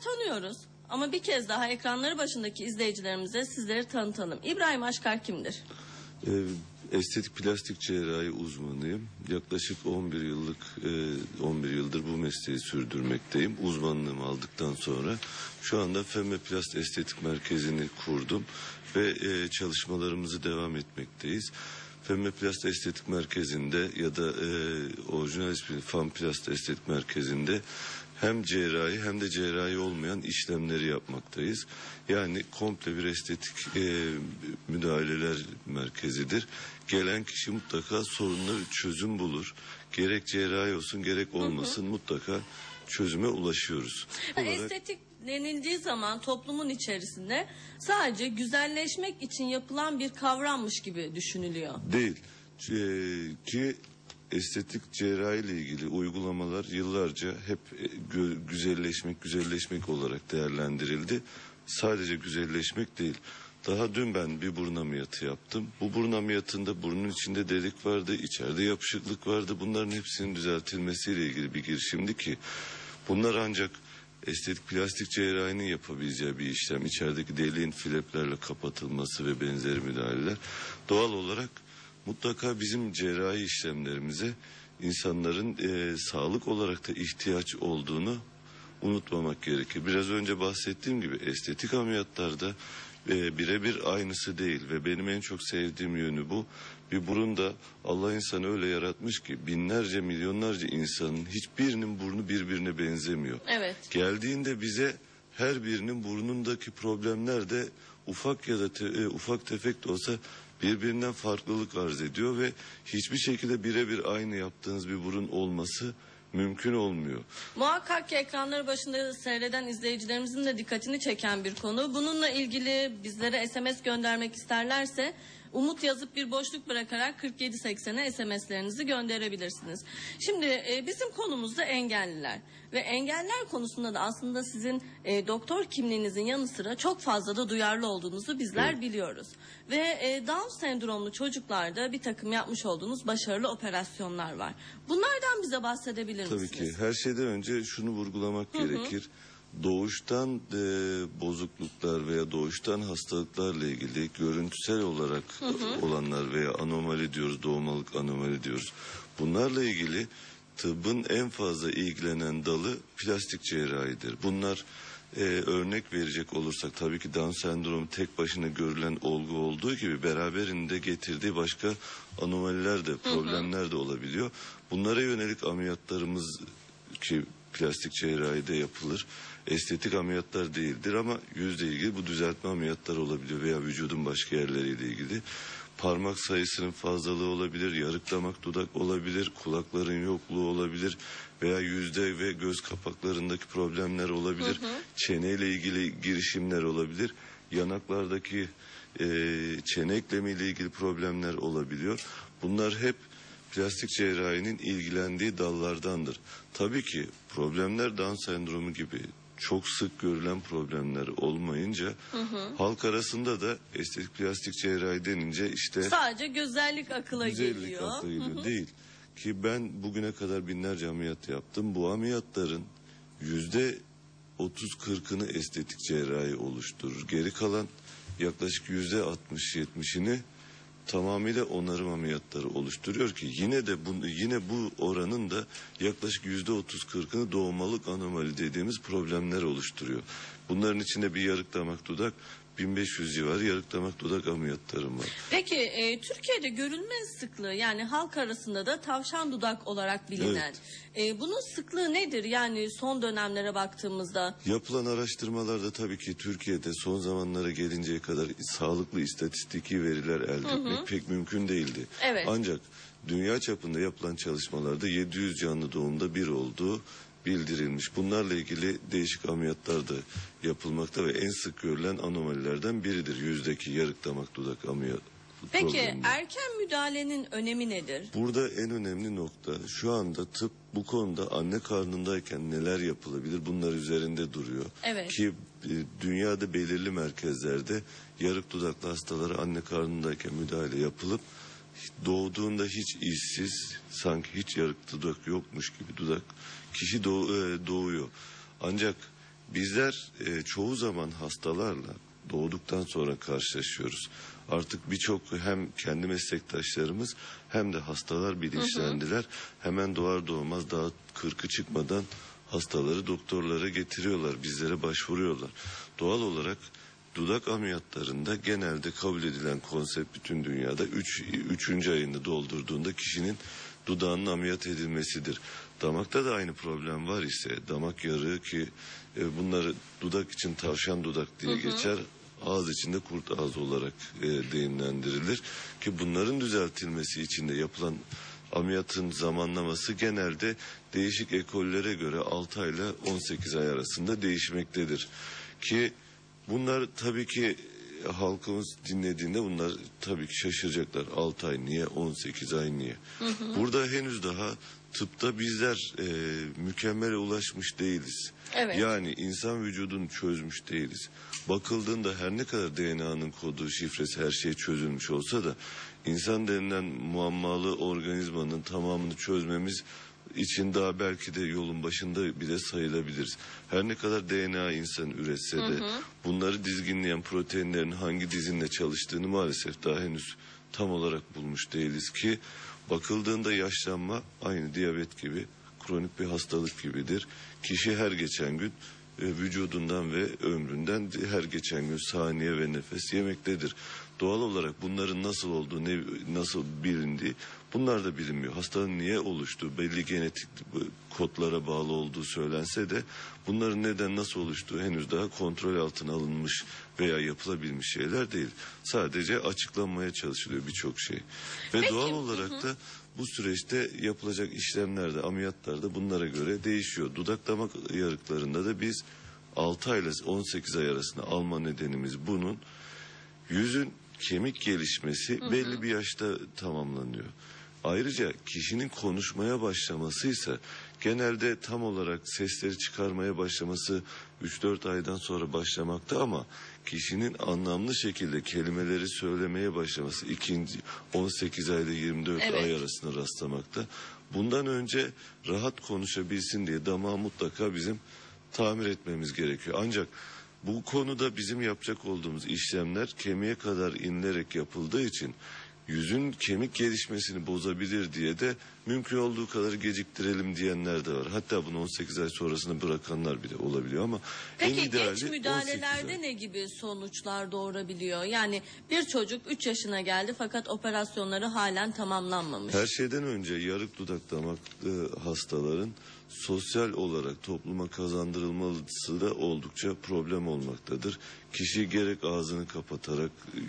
tanıyoruz. Ama bir kez daha ekranları başındaki izleyicilerimize sizleri tanıtalım. İbrahim Aşkar kimdir? Ee, Estetik plastik cerrahi uzmanıyım. Yaklaşık 11 yıllık e, 11 yıldır bu mesleği sürdürmekteyim. Uzmanlığımı aldıktan sonra şu anda Femmeplast Estetik Merkezi'ni kurdum ve e, çalışmalarımızı devam etmekteyiz. Femmeplast Estetik Merkezi'nde ya da e, orijinal ismi Famplast Estetik Merkezi'nde hem cerrahi hem de cerrahi olmayan işlemleri yapmaktayız. Yani komple bir estetik e, müdahaleler merkezidir. Gelen kişi mutlaka sorunları çözüm bulur. Gerek cerrahi olsun gerek olmasın mutlaka çözüme ulaşıyoruz. Olarak- Estetik denildiği zaman toplumun içerisinde sadece güzelleşmek için yapılan bir kavrammış gibi düşünülüyor. Değil. Ee, ki estetik cerrahi ile ilgili uygulamalar yıllarca hep e, güzelleşmek, güzelleşmek olarak değerlendirildi. Sadece güzelleşmek değil. Daha dün ben bir burun ameliyatı yaptım. Bu burun ameliyatında burnun içinde delik vardı, içeride yapışıklık vardı. Bunların hepsinin düzeltilmesiyle ilgili bir girişimdi ki bunlar ancak estetik plastik cerrahinin yapabileceği bir işlem. İçerideki deliğin fleplerle kapatılması ve benzeri müdahaleler. Doğal olarak mutlaka bizim cerrahi işlemlerimize insanların e, sağlık olarak da ihtiyaç olduğunu unutmamak gerekir. Biraz önce bahsettiğim gibi estetik ameliyatlarda e, birebir aynısı değil ve benim en çok sevdiğim yönü bu. Bir burunda Allah insanı öyle yaratmış ki binlerce milyonlarca insanın hiçbirinin burnu birbirine benzemiyor. Evet. Geldiğinde bize her birinin burnundaki problemler de ufak ya da te- e, ufak tefek de olsa birbirinden farklılık arz ediyor ve hiçbir şekilde birebir aynı yaptığınız bir burun olması mümkün olmuyor. Muhakkak ki ekranları başında seyreden izleyicilerimizin de dikkatini çeken bir konu. Bununla ilgili bizlere SMS göndermek isterlerse umut yazıp bir boşluk bırakarak 4780'e SMS'lerinizi gönderebilirsiniz. Şimdi e, bizim konumuz da engelliler. Ve engeller konusunda da aslında sizin e, doktor kimliğinizin yanı sıra çok fazla da duyarlı olduğunuzu bizler biliyoruz. Ve e, Down sendromlu çocuklarda bir takım yapmış olduğunuz başarılı operasyonlar var. Bunlardan bize bahsedebilir Tabii misiniz? ki her şeyden önce şunu vurgulamak gerekir. Doğuştan e, bozukluklar veya doğuştan hastalıklarla ilgili görüntüsel olarak olanlar veya anomali diyoruz, doğmalık anomali diyoruz. Bunlarla ilgili tıbbın en fazla ilgilenen dalı plastik cerrahidir. Bunlar e, örnek verecek olursak tabii ki Down sendromu tek başına görülen olgu olduğu gibi beraberinde getirdiği başka anomaliler de problemler de olabiliyor. Bunlara yönelik ameliyatlarımız ki plastik cerrahide yapılır. Estetik ameliyatlar değildir ama yüzle ilgili bu düzeltme ameliyatları olabiliyor veya vücudun başka yerleriyle ilgili. Parmak sayısının fazlalığı olabilir, yarık damak dudak olabilir, kulakların yokluğu olabilir veya yüzde ve göz kapaklarındaki problemler olabilir. Çeneyle ilgili girişimler olabilir. Yanaklardaki e, çene eklemiyle ilgili problemler olabiliyor. Bunlar hep plastik cerrahinin ilgilendiği dallardandır. Tabii ki problemler Down sendromu gibi çok sık görülen problemler olmayınca halk arasında da estetik plastik cerrahi denince işte Sadece güzellik akıla güzellik geliyor. akla geliyor. Değil. Ki ben bugüne kadar binlerce ameliyat yaptım. Bu ameliyatların yüzde 30-40'ını estetik cerrahi oluşturur. Geri kalan yaklaşık yüzde 60-70'ini tamamıyla onarım ameliyatları oluşturuyor ki yine de bu, yine bu oranın da yaklaşık yüzde 30-40'ını doğmalık anomali dediğimiz problemler oluşturuyor. Bunların içinde bir yarık damak dudak 1500 civarı yarık damak dudak ameliyatlarım var. Peki e, Türkiye'de görülme sıklığı yani halk arasında da tavşan dudak olarak bilinen. E, bunun sıklığı nedir? Yani son dönemlere baktığımızda Yapılan araştırmalarda tabii ki Türkiye'de son zamanlara gelinceye kadar sağlıklı istatistiki veriler elde etmek pek mümkün değildi. Evet. Ancak dünya çapında yapılan çalışmalarda 700 canlı doğumda bir olduğu bildirilmiş. Bunlarla ilgili değişik ameliyatlar da yapılmakta ve en sık görülen anomalilerden biridir. Yüzdeki yarık damak dudak ameliyat peki erken müdahalenin önemi nedir? Burada en önemli nokta şu anda tıp bu konuda anne karnındayken neler yapılabilir bunlar üzerinde duruyor. Evet. Ki e, dünyada belirli merkezlerde yarık dudaklı hastalara anne karnındayken müdahale yapılıp doğduğunda hiç izsiz sanki hiç yarık dudak yokmuş gibi dudak kişi doğ- e, doğuyor. Ancak bizler e, çoğu zaman hastalarla doğduktan sonra karşılaşıyoruz. Artık birçok hem kendi meslektaşlarımız hem de hastalar bilinçlendiler. Hemen doğar doğmaz daha kırkı çıkmadan hastaları doktorlara getiriyorlar, bizlere başvuruyorlar. Doğal olarak dudak ameliyatlarında genelde kabul edilen konsept bütün dünyada 3. Üç, 3. ayını doldurduğunda kişinin dudağının ameliyat edilmesidir. Damakta da aynı problem var ise damak yarığı ki e, bunları dudak için tavşan dudak diye geçer. Ağız içinde kurt ağzı olarak e, deyimlendirilir ki bunların düzeltilmesi için de yapılan ameliyatın zamanlaması genelde değişik ekollere göre 6 ay ile 18 ay arasında değişmektedir. Ki bunlar tabii ki e, halkımız dinlediğinde bunlar tabii ki şaşıracaklar. 6 ay niye 18 ay niye? Burada henüz daha tıpta bizler e, mükemmele ulaşmış değiliz. Evet. Yani insan vücudunu çözmüş değiliz. Bakıldığında her ne kadar DNA'nın kodu, şifresi her şey çözülmüş olsa da insan denilen muammalı organizmanın tamamını çözmemiz için daha belki de yolun başında bile sayılabiliriz. Her ne kadar DNA insan üretse de bunları dizginleyen proteinlerin hangi dizinle çalıştığını maalesef daha henüz tam olarak bulmuş değiliz ki bakıldığında yaşlanma aynı diyabet gibi kronik bir hastalık gibidir. Kişi her geçen gün vücudundan ve ömründen her geçen gün saniye ve nefes yemektedir. Doğal olarak bunların nasıl olduğu, ne, nasıl bilindiği bunlar da bilinmiyor. Hastalığın niye oluştuğu, belli genetik kodlara bağlı olduğu söylense de bunların neden nasıl oluştuğu henüz daha kontrol altına alınmış veya yapılabilmiş şeyler değil. Sadece açıklanmaya çalışılıyor birçok şey. Ve Peki, doğal olarak da bu süreçte yapılacak işlemler de ameliyatlar da bunlara göre değişiyor. Dudak damak yarıklarında da biz 6 ay ile 18 ay arasında alma nedenimiz bunun yüzün kemik gelişmesi belli bir yaşta tamamlanıyor. Ayrıca kişinin konuşmaya başlaması ise genelde tam olarak sesleri çıkarmaya başlaması 3-4 aydan sonra başlamakta ama kişinin anlamlı şekilde kelimeleri söylemeye başlaması ikinci 18 ayda 24 Evet. ay arasında rastlamakta. Bundan önce rahat konuşabilsin diye damağı mutlaka bizim tamir etmemiz gerekiyor. Ancak bu konuda bizim yapacak olduğumuz işlemler kemiğe kadar inilerek yapıldığı için yüzün kemik gelişmesini bozabilir diye de mümkün olduğu kadar geciktirelim diyenler de var. Hatta bunu 18 ay sonrasında bırakanlar bile olabiliyor ama en Peki ideali geç 18 müdahalelerde ne gibi sonuçlar doğurabiliyor? Yani bir çocuk 3 yaşına geldi fakat operasyonları halen tamamlanmamış. Her şeyden önce yarık dudak damaklı hastaların sosyal olarak topluma kazandırılması da oldukça problem olmaktadır. Kişi gerek ağzını kapatarak e,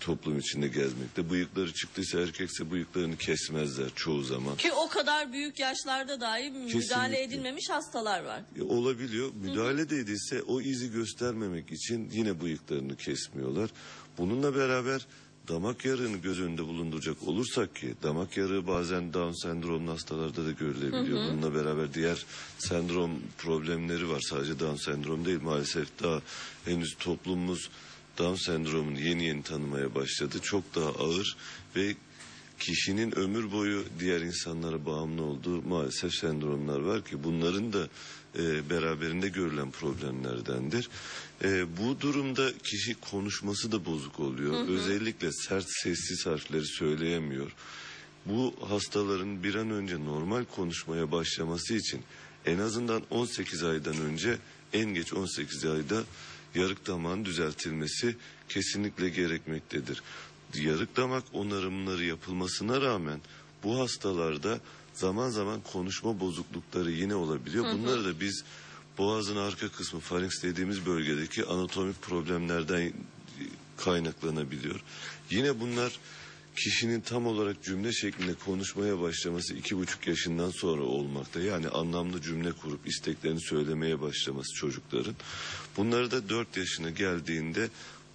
toplum içinde gezmekte. Bıyıkları çıktıysa erkekse bıyıklarını kesmezler çoğu zaman. Ki o kadar büyük yaşlarda dahi müdahale Kesinlikle. edilmemiş hastalar var. E, Olabiliyor. Müdahale de edilse o izi göstermemek için yine bıyıklarını kesmiyorlar. Bununla beraber damak yarığını göz önünde bulunduracak olursak ki damak yarığı bazen Down sendromlu hastalarda da görülebiliyor. Bununla beraber diğer sendrom problemleri var. Sadece Down sendrom değil maalesef daha henüz toplumumuz Down sendromunu yeni yeni tanımaya başladı. Çok daha ağır ve kişinin ömür boyu diğer insanlara bağımlı olduğu maalesef sendromlar var ki bunların da e, beraberinde görülen problemlerdendir. E, bu durumda kişi konuşması da bozuk oluyor. Özellikle sert sessiz harfleri söyleyemiyor. Bu hastaların bir an önce normal konuşmaya başlaması için en azından 18 aydan önce en geç 18 ayda yarık damağın düzeltilmesi kesinlikle gerekmektedir. Yarık damak onarımları yapılmasına rağmen bu hastalarda zaman zaman konuşma bozuklukları yine olabiliyor. Bunları da biz boğazın arka kısmı farinks dediğimiz bölgedeki anatomik problemlerden kaynaklanabiliyor. Yine bunlar kişinin tam olarak cümle şeklinde konuşmaya başlaması iki buçuk yaşından sonra olmakta. Yani anlamlı cümle kurup isteklerini söylemeye başlaması çocukların. Bunları da dört yaşına geldiğinde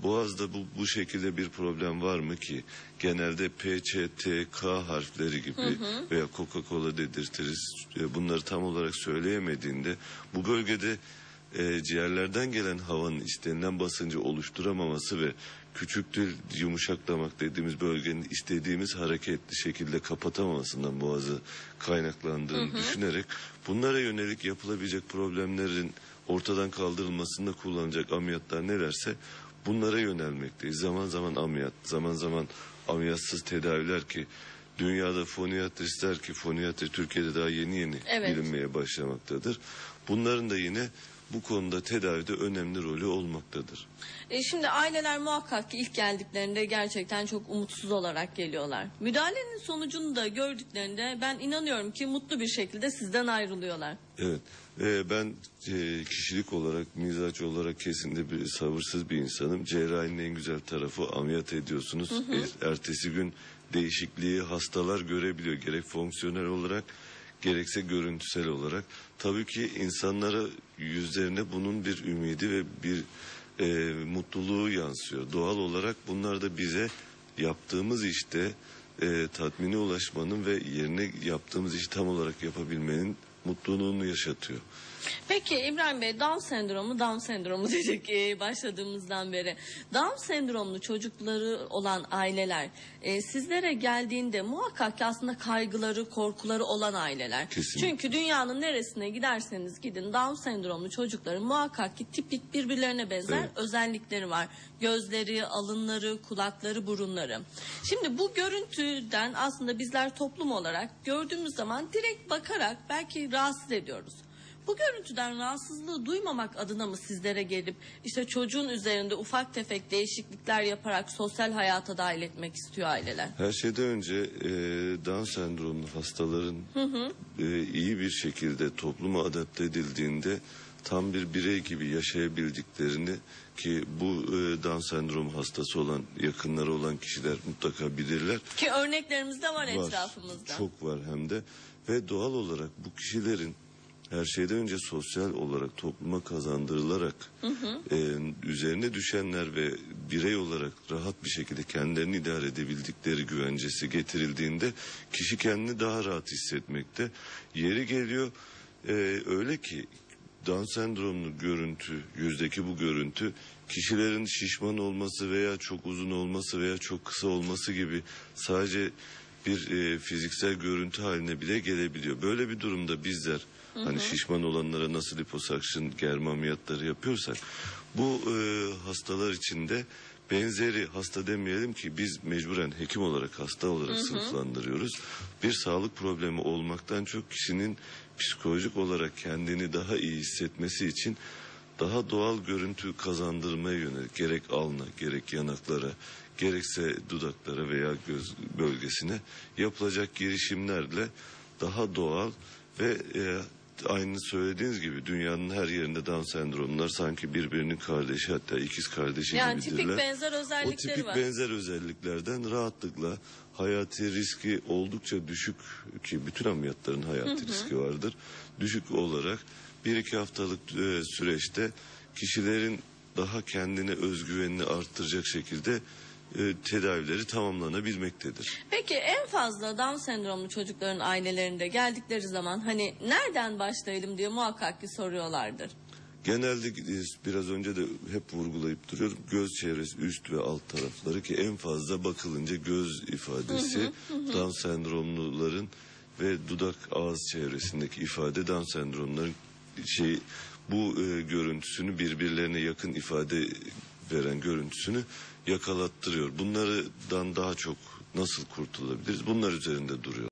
boğazda bu, bu şekilde bir problem var mı ki genelde P, Ç, T, K harfleri gibi veya Coca-Cola dedirtiriz. E, Bunları tam olarak söyleyemediğinde bu bölgede e, ciğerlerden gelen havanın istenilen basıncı oluşturamaması ve küçük dil yumuşak damak dediğimiz bölgenin istediğimiz hareketli şekilde kapatamamasından boğazı kaynaklandığını düşünerek bunlara yönelik yapılabilecek problemlerin ortadan kaldırılmasında kullanacak ameliyatlar nelerse bunlara yönelmekteyiz. Zaman zaman ameliyat, zaman zaman ameliyatsız tedaviler ki dünyada foniatristler ki foniatri Türkiye'de daha yeni yeni Evet. bilinmeye başlamaktadır. Bunların da yine bu konuda tedavide önemli rolü olmaktadır. E, şimdi aileler muhakkak ki ilk geldiklerinde gerçekten çok umutsuz olarak geliyorlar. Müdahalenin sonucunu da gördüklerinde ben inanıyorum ki mutlu bir şekilde sizden ayrılıyorlar. Evet. Ee, ben e, kişilik olarak, mizaç olarak kesinlikle bir sabırsız bir insanım. Cerrahinin en güzel tarafı ameliyat ediyorsunuz. E, ertesi gün değişikliği hastalar görebiliyor. Gerek fonksiyonel olarak gerekse görüntüsel olarak. Tabii ki insanlara yüzlerine bunun bir ümidi ve bir e, mutluluğu yansıyor. Doğal olarak bunlar da bize yaptığımız işte e, tatmine ulaşmanın ve yerine yaptığımız işi tam olarak yapabilmenin mutluluğunu yaşatıyor. Peki İbrahim Bey Down sendromu Down sendromu dedik e, başladığımızdan beri. Down sendromlu çocukları olan aileler e, sizlere geldiğinde muhakkak ki aslında kaygıları, korkuları olan aileler. Kesinlikle. Çünkü dünyanın neresine giderseniz gidin Down sendromlu çocukların muhakkak ki tipik birbirlerine benzer Evet. özellikleri var. Gözleri, alınları, kulakları, burunları. Şimdi bu görüntüden aslında bizler toplum olarak gördüğümüz zaman direkt bakarak belki rahatsız ediyoruz. Bu görüntüden rahatsızlığı duymamak adına mı sizlere gelip işte çocuğun üzerinde ufak tefek değişiklikler yaparak sosyal hayata dahil etmek istiyor aileler? Her şeyden önce e, Down sendromlu hastaların e, iyi bir şekilde topluma adapte edildiğinde tam bir birey gibi yaşayabildiklerini ki bu e, Down sendromu hastası olan yakınları olan kişiler mutlaka bilirler. Ki örneklerimiz de var, Var. etrafımızda. Çok var hem de ve doğal olarak bu kişilerin her şeyden önce sosyal olarak topluma kazandırılarak e, üzerine düşenler ve birey olarak rahat bir şekilde kendilerini idare edebildikleri güvencesi getirildiğinde kişi kendini daha rahat hissetmekte. Yeri geliyor e, öyle ki Down sendromlu görüntü, yüzdeki bu görüntü kişilerin şişman olması veya çok uzun olması veya çok kısa olması gibi sadece bir e, fiziksel görüntü haline bile gelebiliyor. Böyle bir durumda bizler hani şişman olanlara nasıl liposakşın germe ameliyatları yapıyorsak bu e, hastalar için de benzeri hasta demeyelim ki biz mecburen hekim olarak hasta olarak sınıflandırıyoruz. Bir sağlık problemi olmaktan çok kişinin psikolojik olarak kendini daha iyi hissetmesi için daha doğal görüntü kazandırmaya yönelik gerek alna gerek yanaklara gerekse dudaklara veya göz bölgesine yapılacak girişimlerle daha doğal ve e, aynı söylediğiniz gibi dünyanın her yerinde Down sendromlar sanki birbirinin kardeşi hatta ikiz kardeşi Yani gibidirler. tipik benzer O özellikleri tipik var. benzer özelliklerden rahatlıkla hayati riski oldukça düşük ki bütün ameliyatların hayati riski vardır. Düşük olarak bir iki haftalık e, süreçte kişilerin daha kendine özgüvenini arttıracak şekilde e, tedavileri tamamlanabilmektedir. Peki en fazla Down sendromlu çocukların ailelerinde geldikleri zaman hani nereden başlayalım diye muhakkak ki soruyorlardır. Genelde biraz önce de hep vurgulayıp duruyorum göz çevresi üst ve alt tarafları ki en fazla bakılınca göz ifadesi Down sendromluların ve dudak ağız çevresindeki ifade Down sendromların şey bu e, görüntüsünü birbirlerine yakın ifade veren görüntüsünü yakalattırıyor. Bunlardan daha çok nasıl kurtulabiliriz? Bunlar üzerinde duruyor.